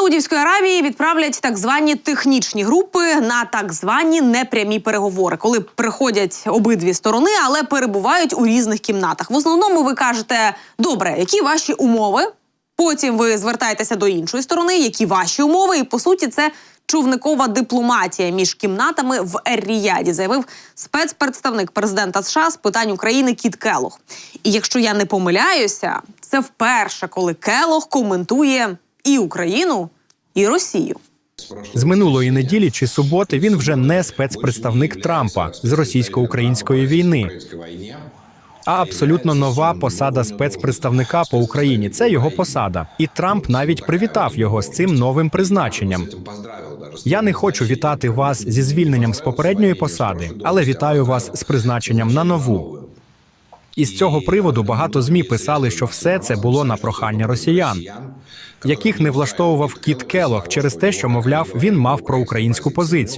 Саудівської Аравії відправлять так звані технічні групи на так звані непрямі переговори, коли приходять обидві сторони, але перебувають у різних кімнатах. В основному ви кажете: добре, які ваші умови? Потім ви звертаєтеся до іншої сторони, які ваші умови, і по суті, це човникова дипломатія між кімнатами в Ер-Ріяді, заявив спецпредставник президента США з питань України Кіт Келох. І якщо я не помиляюся, це вперше, коли Келох коментує і Україну, і Росію. З минулої неділі чи суботи він вже не спецпредставник Трампа з російсько-української війни, а абсолютно нова посада спецпредставника по Україні. Це його посада, і Трамп навіть привітав його з цим новим призначенням. Я не хочу вітати вас зі звільненням з попередньої посади, але вітаю вас з призначенням на нову. І з цього приводу багато змі писали, що все це було на прохання росіян, яких не влаштовував Кіт Келох через те, що мовляв він мав проукраїнську позицію.